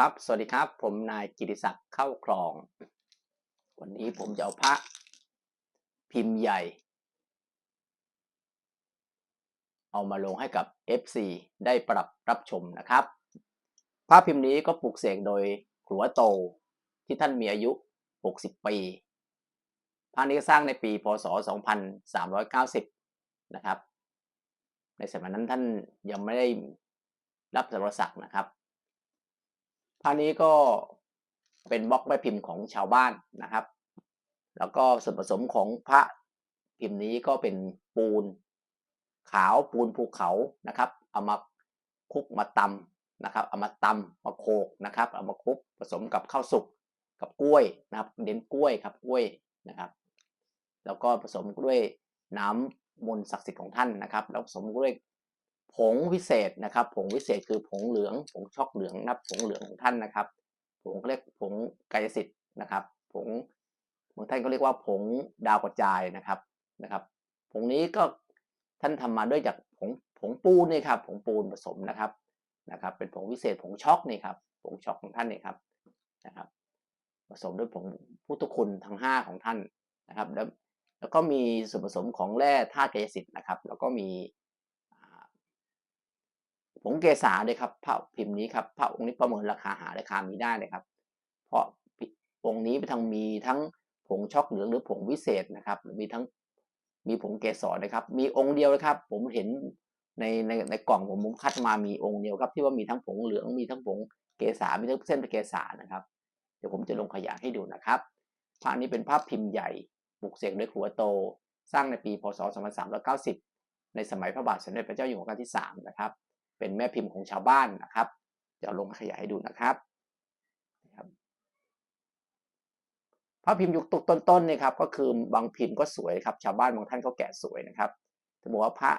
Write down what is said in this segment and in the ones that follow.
ครับ สวัสดีครับ ผมนายกิติศักดิ์เข้าคลอง วันนี้ผมจะเอาพระพิมพ์ใหญ่ เอามาลงให้กับ FC ได้ปรับรับชมนะครับ พระพิมพ์นี้ก็ปลูกเสกโดยครัวโตที่ท่านมีอายุ 60 ปี พระนี้สร้างในปี พศ 2390 นะครับ ในสมัยนั้นท่านยังไม่ได้รับสรศักดิ์นะครับ พระนี้ก็เป็นบล็อกแม่พิมพ์ของชาวบ้านนะครับ แล้วก็ส่วนผสมของพระพิมพ์นี้ก็เป็นปูนขาวปูนภูเขานะครับ เอามาคุกมาตำนะครับ เอามาตำมาโขกนะครับ เอามาคุกผสมกับข้าวสุกกับกล้วยนะครับเน้นกล้วยครับกล้วยนะครับ แล้วก็ผสมด้วยน้ำมนต์ศักดิ์สิทธิ์ของท่านนะครับ แล้วผสมด้วย ผงวิเศษนะครับผงวิเศษคือผงเหลืองผงช็อกเหลืองนะครับผงเหลืองของท่านนะครับผงเรียกผงกายสิทธิ์นะครับผงบางท่านก็เรียกว่าผงดาวกระจายนะครับนะครับผงนี้ก็ท่านทำมาด้วยจากผงผงปูนนี่ครับผงปูนผสมนะครับนะครับ เป็นผงวิเศษผงช็อกนี่ครับผงช็อกของท่านนี่ครับนะครับผสมด้วยผงพุทธคุณทั้งห้าของท่านนะครับแล้วแล้วก็มีส่วนผสมของแร่ธาตุกายสิทธิ์นะครับ แล้วก็มี ผงเกษาด้วยครับพระพิมพ์นี้ครับพระองค์นี้ประเมินราคาหาราคามีได้เลยครับ เพราะองค์นี้ทั้งมีทั้งผงช็อกเหลืองหรือผงวิเศษนะครับมีทั้งมีผงเกสรนะครับ มีองค์เดียวนะครับ ผมเห็นในในในกล่องผมผมคัดมามีองค์เดียวครับ ที่ว่ามีทั้งผงเหลืองมีทั้งผงเกษามีทั้งเส้นเกษานะครับ เดี๋ยวผมจะลงขยะให้ดูนะครับพระนี้เป็นภาพพิมพ์ใหญ่ปลุกเสกด้วยขัวโต สร้างในปีพศ 2390 ในสมัยพระบาทสมเด็จพระเจ้าอยู่หัวรัชกาลที่ 3 นะครับ เป็นแม่พิมพ์ของชาวบ้านนะครับจะลงขยายให้ดูนะครับพระพิมพ์ยุคตุกต้นๆเนี่ยครับก็คือบางพิมพ์ก็สวยครับ ชาวบ้านบางท่านก็แกะสวยนะครับจะบอกว่าพระ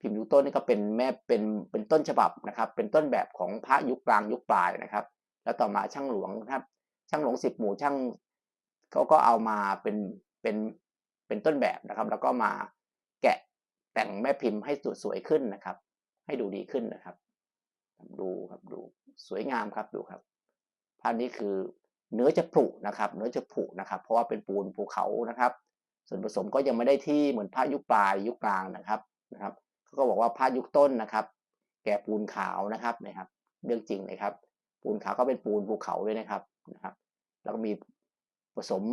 พิมพ์ยุคต้นนี่ก็เป็นแม่เป็นเป็นต้นฉบับนะครับ เป็นต้นแบบของพระยุคกลางยุคปลายนะครับ แล้วต่อมาช่างหลวงครับช่างหลวงสิบหมู่ช่างเขาก็เอามาเป็นเป็นเป็นต้นแบบนะครับ แล้วก็มาแกะแต่งแม่พิมพ์ให้สวยขึ้นนะครับ ให้ดูดีขึ้นนะครับ ดูครับดูสวยงามครับดูครับภาพนี้คือเนื้อจะผุนะครับ เนื้อจะผุนะครับ เพราะว่าเป็นปูนภูเขานะครับ ส่วนผสมก็ยังไม่ได้ที่เหมือนผ้ายุคปลายยุคกลางนะครับนะครับเขาก็บอกว่าผ้ายุคต้นนะครับ แก่ปูนขาวนะครับนะครับ เรื่องจริงเลยครับ ปูนขาวก็เป็นปูนภูเขาด้วยนะครับนะครับ แล้วก็มีผสม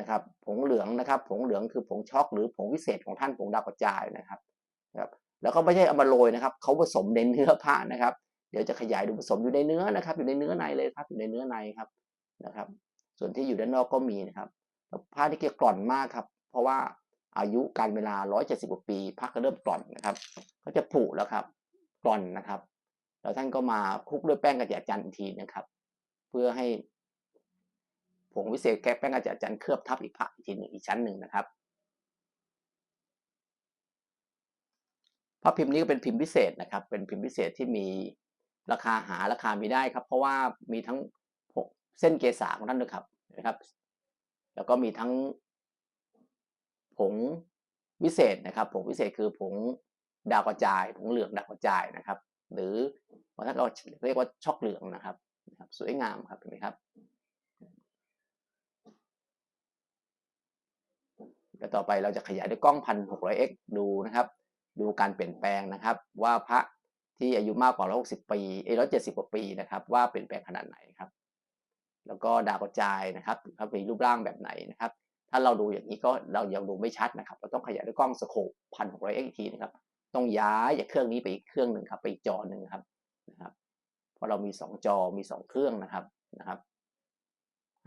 นะครับ ผงเหลืองนะครับ ผงเหลืองคือผงช็อกหรือผงวิเศษของท่านผงดาวกระจายนะครับนะครับ แล้วก็ไม่ใช่เอามาโรยนะครับเขาผสมในเนื้อผ้านะครับ เดี๋ยวจะขยายดูผสมอยู่ในเนื้อนะครับ อยู่ในเนื้อในเลยครับอยู่ในเนื้อในครับนะครับ ส่วนที่อยู่ด้านนอกก็มีนะครับผ้าที่เกี่ยวกร่อนมากครับ เพราะว่าอายุการเวลา 170กว่าปีผ้าก็เริ่มกร่อนนะครับก็จะผุแล้วครับกร่อนนะครับ แล้วท่านก็มาคลุกด้วยแป้งกระเจี๊ยจันทร์อีกทีนะครับ เพื่อให้ผงวิเศษแก้แป้งกระเจี๊ยจันทร์เคลือบทับอีกผ้าอีกทีหนึ่งอีกชั้นหนึ่งนะครับ พระพิมพ์นี้ก็เป็นพิมพ์พิเศษนะครับ เป็นพิมพ์พิเศษที่มีราคาหาราคาไม่ได้ครับ เพราะว่ามีทั้งเส้นเกษาของท่านด้วยครับนะครับ แล้วก็มีทั้งผงวิเศษนะครับ ผงวิเศษคือผงดาวกระจาย ผงเหลืองดาวกระจายนะครับ หรือบางท่านก็เรียกว่าช็อกเหลืองนะครับนะครับ สวยงามครับเห็นไหมครับแล้วต่อไปเราจะขยายด้วยกล้องพันหกร้อยเอ็กดูนะครับ ดูการเปลี่ยนแปลงนะครับ ว่าพระที่อายุมากกว่าร้อยหกสิบปีเอ้ร้อยเจ็ดสิบกว่าปีนะครับ ว่าเปลี่ยนแปลงขนาดไหนครับ แล้วก็ดาวกระจายนะครับครับมีรูปร่างแบบไหนนะครับ ถ้าเราดูอย่างนี้ก็เรายังดูไม่ชัดนะครับ เราต้องขยายด้วยกล้องสโคปพันหกร้อยเอ็กทีนะครับ ต้องย้ายจากเครื่องนี้ไปอีกเครื่องหนึ่งครับ ไปอีกจอหนึ่งครับนะครับเพราะเรามีสองจอมีสองเครื่องนะครับนะครับ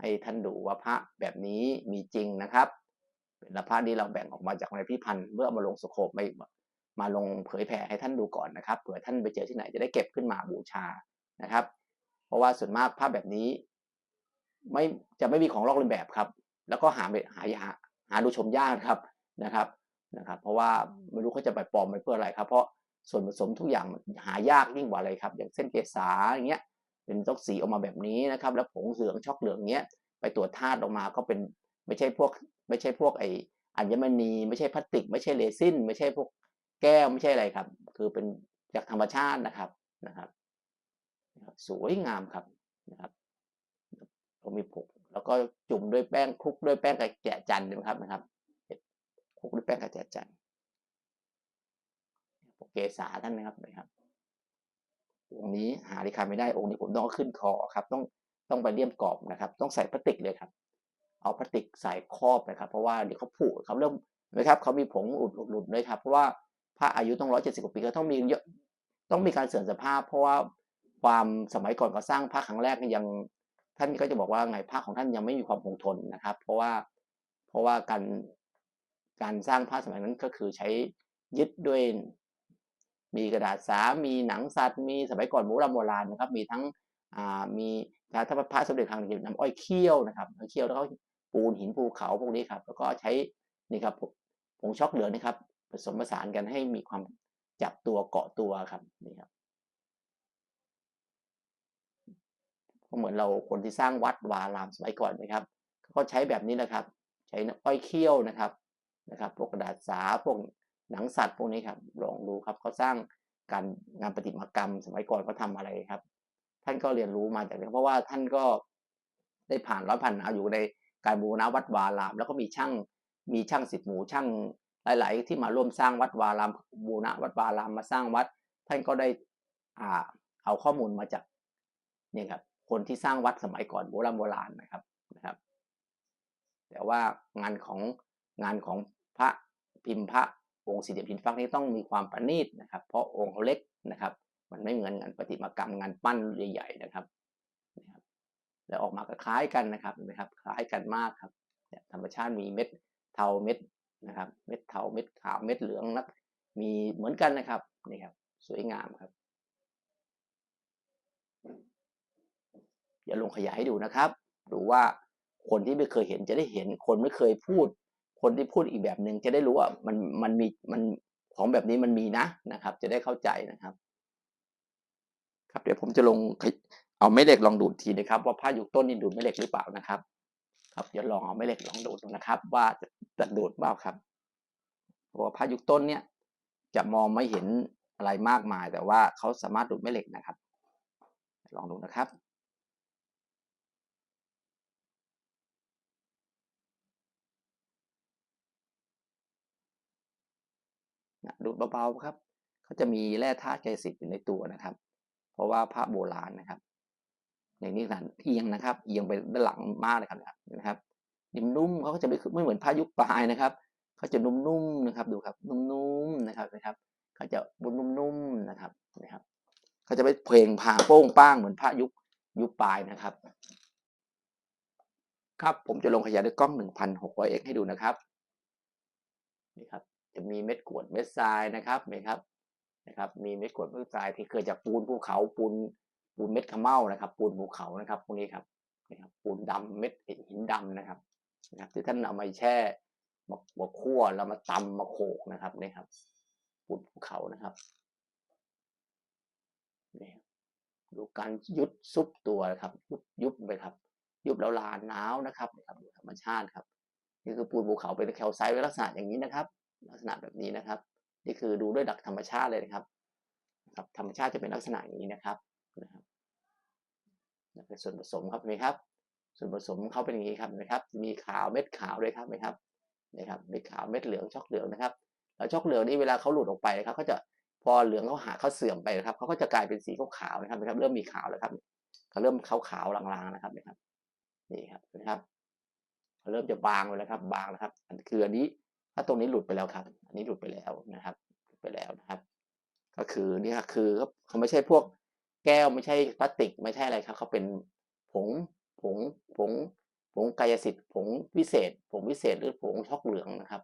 ให้ท่านดูว่าพระแบบนี้มีจริงนะครับเป็นพระนี้เราแบ่งออกมาจากในพิพันธ์เมื่อมาลงสโคปไม่ มาลงเผยแผ่ให้ท่านดูก่อนนะครับเผื่อท่านไปเจอที่ไหนจะได้เก็บขึ้นมาบูชานะครับ เพราะว่าส่วนมากภาพแบบนี้ ไม่จะไม่มีของลอกเลียนแบบครับ แล้วก็หาหาหาหาดูชมยากครับนะครับนะครับ เพราะว่าไม่รู้เขาจะไปปลอมไปเพื่ออะไรครับ เพราะส่วนผสมทุกอย่างหายากยิ่งกว่าอะไรครับ อย่างเส้นเกสาอย่างเงี้ย เป็นต้องสีออกมาแบบนี้นะครับ แล้วผงเหลืองช็อกเหลืองเงี้ยไปตรวจธาตุออกมาก็เป็นไม่ใช่พวกไม่ใช่พวกไออัญมณีไม่ใช่พลาสติก ไม่ใช่เรซินไม่ใช่พวก แก้วไม่ใช่อะไรครับ คือเป็นจากธรรมชาตินะครับนะครับ สวยงามครับนะครับเรามีผงแล้วก็จุ่มด้วยแป้งคลุกด้วยแป้งกระแจจันนะครับนะครับคลุกด้วยแป้งกระแจจันทร์ปกเกษาท่านนะครับนะครับองค์นี้หาราคาไม่ได้องค์นี้ผมต้องขึ้นคอครับ ต้องต้องไปเลี่ยมกรอบนะครับ ต้องใส่พลาสติกเลยครับ เอาพลาสติกใส่ครอบนะครับ เพราะว่าเดี๋ยวเขาผุเขาเริ่มนะครับเขามีผงอุดหลุดเลยครับ เพราะว่า พระอายุต้องร้อยเจ็ดสิบกว่าปีก็ต้องมีเยอะต้องมีการเสื่อมสภาพ เพราะว่าความสมัยก่อนเขาสร้างพระครั้งแรกยังท่านก็จะบอกว่าไงพระของท่านยังไม่มีความคงทนนะครับ เพราะว่าเพราะว่าการการสร้างพระสมัยนั้นก็คือใช้ยึดด้วย มีกระดาษสา มีหนังสัตว์ มีสมัยก่อนโบราณโบราณนะครับ มีทั้งอ่ามีถ้าถ้าพระสมเด็จทางจะนำอ้อยเคี่ยวนะครับเคี่ยวแล้วก็ปูนหินภูเขาพวกนี้ครับ แล้วก็ใช้นี่ครับผงช็อกเหลืองนี่ครับ สมผสานกันให้มีความจับตัวเกาะตัวครับนี่ครับก็เหมือนเราคนที่สร้างวัดวารามสมัยก่อนนะครับก็ใช้แบบนี้นะครับ ใช้อ้อยเคี่ยวนะครับนะครับพวกกระดาษสาพวกหนังสัตว์พวกนี้ครับลองดูครับเขาสร้างการงานประติมากรรม สมัยก่อนเขาทาอะไรครับ ท่านก็เรียนรู้มาจากนี้เพราะว่าท่านก็ได้ผ่านร้อยพันเอาอยู่ในการบูรณะวัดวาราม แล้วก็มีช่างมีช่างสิบหมูช่าง หลาย ๆ ที่มาร่วมสร้างวัดวารามบูรณะวัดวารามมาสร้างวัด ท่านก็ได้อ่าเอาข้อมูลมาจากเนี่ยครับคนที่สร้างวัดสมัยก่อนโบราณโบราณนะครับนะครับ แต่ว่างานของงานของพระพิมพ์พระองค์สี่เหลี่ยมพินฟักนี้ต้องมีความประณีตนะครับ เพราะองค์เขาเล็กนะครับ มันไม่เหมือนงานประติมากรรมงานปั้นใหญ่ๆนะครับนะครับ แล้วออกมาก็คล้ายกันนะครับเห็นไหมครับ คล้ายกันมากครับธรรมชาติมีเม็ดเทาเม็ด นะครับ เม็ดเทาเม็ดขาวเม็ดเหลืองนัก มีเหมือนกันนะครับนี่ครับ สวยงามครับอย่าลงขยายให้ดูนะครับดูว่าคนที่ไม่เคยเห็นจะได้เห็น คนไม่เคยพูด คนที่พูดอีกแบบหนึ่งจะได้รู้ว่ามันมันมีมันของแบบนี้มันมีนะนะครับ จะได้เข้าใจนะครับ ครับเดี๋ยวผมจะลงเอาแม่เหล็กลองดูดทีนะครับ ว่าผ้ายุคต้นนี่ดูดแม่เหล็กหรือเปล่านะครับ ครับเดี๋ยวลองเอาแม่เหล็กลองดูดนะครับ ว่าจะดูดเปล่าครับเพราะว่าผ้ายุคต้นเนี่ยจะมองไม่เห็นอะไรมากมาย แต่ว่าเขาสามารถดูดแม่เหล็กนะครับ ลองดูนะครับดูดเบาๆครับเขาจะมีแร่ธาตุไกสิทธิ์อยู่ในตัวนะครับ เพราะว่าพระโบราณนะครับ อย่างนี้ขนาดเอียงนะครับเอียงไปด้านหลังมากเลยครับนะครับนุ่มๆเขาก็จะไม่ไม่เหมือนพระยุคปลายนะครับเขาจะนุ่มๆนะครับดูครับนุ่มๆนะครับนะครับเขาจะบุนนุ่มๆนะครับนะครับเขาจะไม่เพลงพาโป้งป้างเหมือนพระยุคยุคปลายนะครับ ครับผมจะลงขยายด้วยกล้อง 1,600 x ให้ดูนะครับนี่ครับจะมีเม็ดกวดเม็ดทรายนะครับเห็นครับนะครับ มีเม็ดกวดเม็ดทรายที่เกิดจากปูนภูเขาปูน ปูนเม็ดขมเมานะครับ ปูนภูเขานะครับพวกนี้ครับนะครับปูนดำเม็ดหินดำนะครับนะครับ ที่ท่านเอามาแช่มามาคั่วแล้วมาตำมาโขกนะครับนี่ครับ ปูนภูเขานะครับนี่ดูการยุดซุบตัวนะครับ ยุบยุบไปครับ ยุบแล้วลานหนาวนะครับนะครับธรรมชาติครับนี่คือปูนภูเขาเป็นแคลไซต์ลักษณะอย่างนี้นะครับ ลักษณะแบบนี้นะครับ นี่คือดูด้วยหลักธรรมชาติเลยนะครับครับธรรมชาติจะเป็นลักษณะอย่างนี้นะครับ เป็นส่วนผสมครับไหมครับ ส่วนผสมเขาเป็นอย่างนี้ครับนะครับ มีขาวเม็ดขาวด้วยครับไหมครับนะครับเม็ดขาวเม็ดเหลืองช็อกเหลืองนะครับ แล้วช็อกเหลืองนี่เวลาเขาหลุดออกไปนะครับเขาจะพอเหลืองเขาหาเขาเสื่อมไปนะครับเขาก็จะกลายเป็นสีขาวๆนะครับนะครับ เริ่มมีขาวแล้วครับเขาเริ่มขาวๆลางๆนะครับนะครับนี่ครับนะครับเขาเริ่มจะบางแล้วครับ บางนะครับอันคืออันนี้ถ้าตรงนี้หลุดไปแล้วครับ อันนี้หลุดไปแล้วนะครับหลุดไปแล้วนะครับ ก็คือนี่คือเขาไม่ใช่พวก แก้วไม่ใช่พลาสติก ไม่ใช่อะไรครับเขาเป็นผงผงผงผงกายสิทธิ์ผงวิเศษ ผงวิเศษหรือผงช็อกเหลืองนะครับ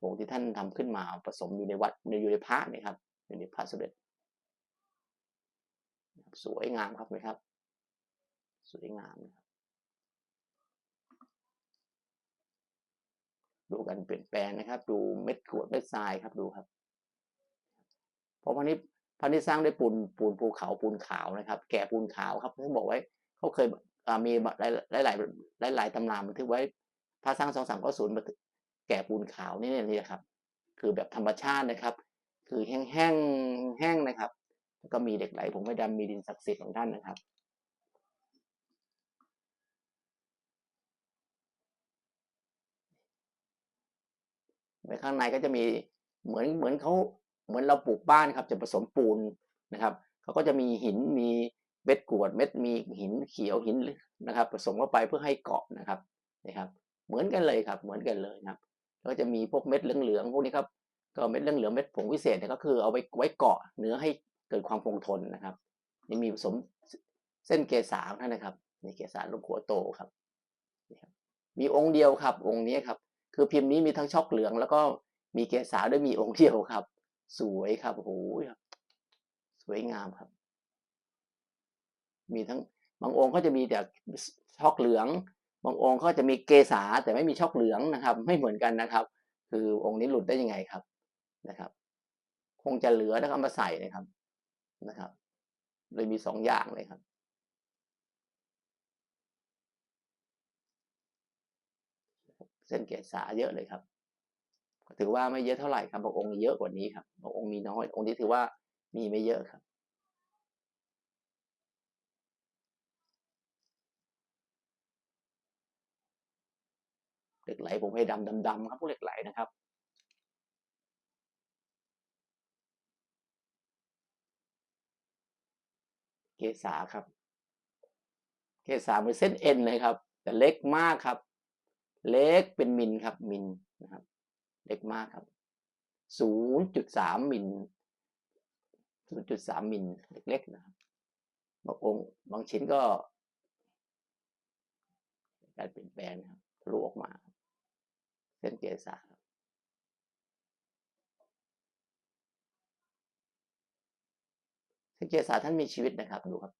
ผงที่ท่านทำขึ้นมาผสมอยู่ในวัดในอยู่ในพระนี่ครับอยู่ในพระสมเด็จสวยงามครับไหมครับ สวยงามนะครับดูการเปลี่ยนแปลงนะครับ ดูเม็ดกรวดเม็ดทรายครับดูครับ เพราะพันนี้ พระนี่สร้างด้วยปูนปูนภูเขาปูนขาวนะครับ แก่ปูนขาวครับเขาบอกไว้เขาเคยมีหลายหลายหลายหลายตำนานบันทึกไว้พระสร้างสองสามก็ศูนย์แก่ปูนขาวนี่นี่นะครับ คือแบบธรรมชาตินะครับ คือแห้งแห้งแห้งนะครับแล้วก็มีเด็กไหลผมไม่ดำมีดินศักดิ์สิทธิ์ของท่านนะครับไปข้างในก็จะมีเหมือนเหมือนเขา เหมือนเราปลูกบ้านครับจะผสมปูนนะครับเขาก็จะมีหินมีเม็ดกรวดเม็ดมีหินเขียวหินนะครับ ผสมเข้าไปเพื่อให้เกาะนะครับนะครับ เหมือนกันเลยครับ เหมือนกันเลยนะครับ ก็จะมีพวกเม็ดเหลืองๆพวกนี้ครับก็เม็ดเหลืองๆเม็ดผงวิเศษเนี่ยก็คือเอาไว้ไว้เกาะเนื้อให้เกิดความคงทนนะครับยังมีผสมเส้นเกสาท่านนะครับนี่เกสาลูกหัวโตครับนี่ครับมีองค์เดียวครับ องค์นี้ครับ คือพิมพ์นี้มีทั้งช็อกเหลือง แล้วก็มีเกสาด้วยมีองค์เดียวครับ สวยครับโอ้โหสวยงามครับ มีทั้งบางองค์ก็จะมีแต่ช็อกเหลือง บางองค์ก็จะมีเกสาแต่ไม่มีช็อกเหลืองนะครับ ไม่เหมือนกันนะครับ คือองค์นี้หลุดได้ยังไงครับนะครับ คงจะเหลือแล้วก็เอามาใส่นะครับนะครับ เลยมีสองอย่างเลยครับเส้นเกษาเยอะเลยครับ ถือว่าไม่เยอะเท่าไหร่ครับบางองค์เยอะกว่านี้ครับบางองค์มีน้อย องค์นี้ถือว่ามีไม่เยอะครับ เหล็กไหลผมให้ดำดำๆครับพวกเหล็กไหลนะครับเกษาครับเกษาเหมือนเส้นเอ็นเลยครับ แต่เล็กมากครับ เล็กเป็นมิลครับมิลนะครับ เล็กมากครับศูนย์จุดสามมิลศูนย์จุดสามมิลเล็กๆนะครับบางองค์บางชิ้นก็ การเปลี่ยนแปลงนะครับทะลุออกมา เส้นเกษาครับเส้นเกษาท่านมีชีวิตนะครับดูครับ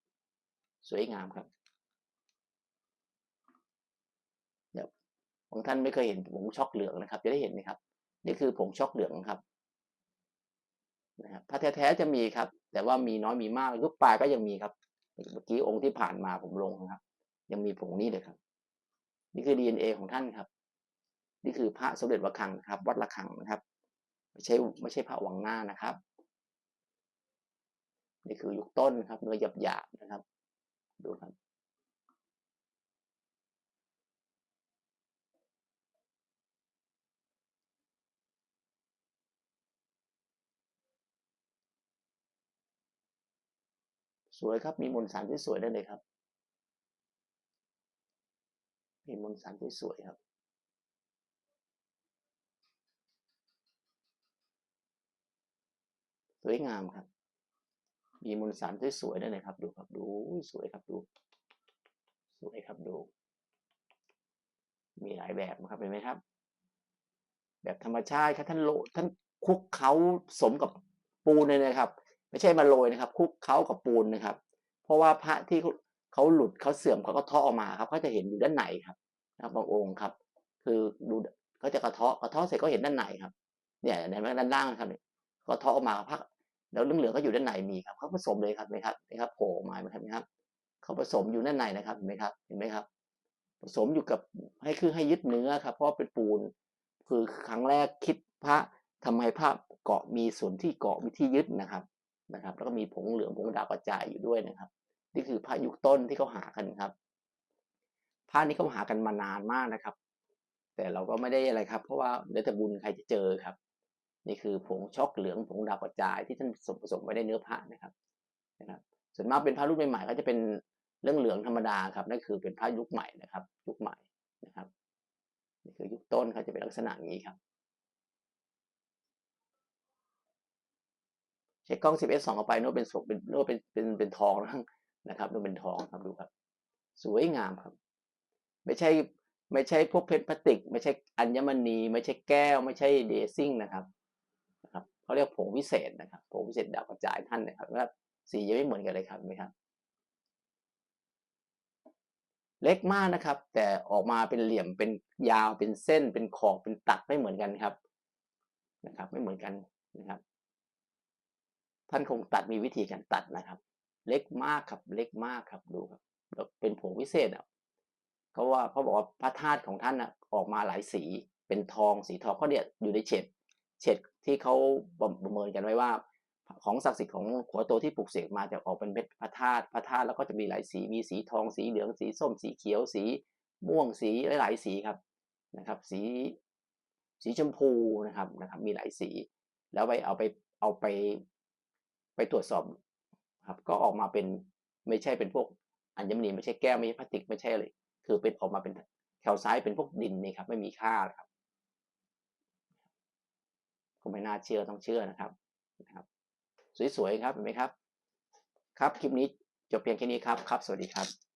สวยงามครับเดี๋ยวบางท่านไม่เคยเห็นผงช็อกเหลืองนะครับ จะได้เห็นไหมครับ คือผงช็อกเหลืองครับนะครับพระแท้ๆจะมีครับ แต่ว่ามีน้อยมีมากยุคปลายก็ยังมีครับเมื่อกี้องค์ที่ผ่านมาผมลงนะครับ ยังมีผงนี้เลยครับ นี่คือ DNA ของท่านครับ นี่คือพระสมเด็จวัดคังนะครับ วัดระฆังนะครับ ไม่ใช่ไม่ใช่พระวังหน้านะครับ นี่คือยุคต้นครับเนื้อหยาบๆนะครับ ดูครับ วยครับ มีมนต์สารที่สวยได้เลยครับ มีมนต์สารที่สวยครับ สวยงามครับ มีมนต์สารที่สวยได้เลยครับ ดูครับ ดูสวยครับดู สวยครับดู มีหลายแบบนะครับเห็นไหมครับ แบบธรรมชาติครับท่านโลท่านคุกเขาสมกับปูนเลยนะครับ ไม่ใช่มาโรยนะครับคุกเขากับปูนนะครับ เพราะว่าพระที่เขาหลุดเขาเสื่อมเขาก็ทาะออกมาครับเขาจะเห็นอยู่ด้านในครับนะครับบางองค์ครับ คือดูเขาจะกระเทาะกระเทาะเสร็จก็เห็นด้านในครับ เนี่ยในด้านล่างครับเนี่ยเขาเทาะออกมาพักแล้วเหลืองๆก็อยู่ด้านในมีครับเขาผสมเลยครับนไหมครับนไหมครับโผล่ออกมาเห็นไหมครับเขาผสมอยู่ด้านในนะครับเห็นไหมครับเห็นไหมครับ ผสมอยู่กับให้คือให้ยึดเนื้อครับ เพราะเป็นปูน คือครั้งแรกคิดพระทำให้พระเกาะมีส่วนที่เกาะมีที่ยึดนะครับ นะครับ แล้วก็มีผงเหลืองผงดาวกระจายอยู่ด้วยนะครับ นี่คือพระยุคต้นที่เขาหากันครับพระนี้เขาหากันมานานมากนะครับ แต่เราก็ไม่ได้อะไรครับ เพราะว่าเดี๋ยวแต่บุญใครจะเจอครับ นี่คือผงช็อกเหลืองผงดาวกระจายที่ท่านผสมผสมไว้ในเนื้อพระนะครับนะครับ ส่วนมากเป็นพระรุ่นใหม่ๆก็จะเป็นเรื่องเหลืองธรรมดาครับนั่นคือเป็นพระยุคใหม่นะครับ ยุคใหม่นะครับนี่คือยุคต้นเขาจะเป็นลักษณะอย่างนี้ครับ เช็คกล้อง11 2เข้าไปโน้ตเป็นศพเป็นโน้ตเป็นเป็นเป็นทองนะครับโน้ตเป็นทองครับดูครับ สวยงามครับ ไม่ใช่ไม่ใช่พวกเพชรพลาสติก ไม่ใช่อัญมณี ไม่ใช่แก้ว ไม่ใช่เดซิ่งนะครับนะครับเขาเรียกผงวิเศษนะครับผงวิเศษดาวกระจายท่านนะครับว่าสียังไม่เหมือนกันเลยครับไหมครับ เล็กมากนะครับ แต่ออกมาเป็นเหลี่ยมเป็นยาวเป็นเส้นเป็นขอบเป็นตัดไม่เหมือนกันครับนะครับ ไม่เหมือนกันนะครับ ท่านคงตัดมีวิธีการตัดนะครับ เล็กมากครับ เล็กมากครับดูครับแล้วเป็นผงวิเศษอะเขาว่าเขาบอกว่าพระธาตุของท่านอะออกมาหลายสีเป็นทองสีทองเขาเนี่ยอยู่ในเฉดเฉดที่เขาประเมินกันไว้ว่า ของศักดิ์สิทธิ์ของหัวโตที่ปลูกเสกมาจะออกเป็นเพชรพระธาตุพระธาตุแล้วก็จะมีหลายสีมีสีทองสีเหลืองสีส้มสีเขียวสีม่วงสีหลายๆสีครับนะครับ สีสีชมพูนะครับนะครับ มีหลายสี แล้วไปเอาไปเอาไป ไปตรวจสอบครับ ก็ออกมาเป็นไม่ใช่เป็นพวกอัญมณีไม่ใช่แก้วไม่ใช่พลาสติกไม่ใช่เลย คือเป็นออกมาเป็นแคลไซต์เป็นพวกดินนี่ครับ ไม่มีค่าครับก็ไม่น่าเชื่อต้องเชื่อนะครับนะครับ สวยๆครับเห็นไหมครับ ครับคลิปนี้จบเพียงแค่นี้ครับครับ สวัสดีครับ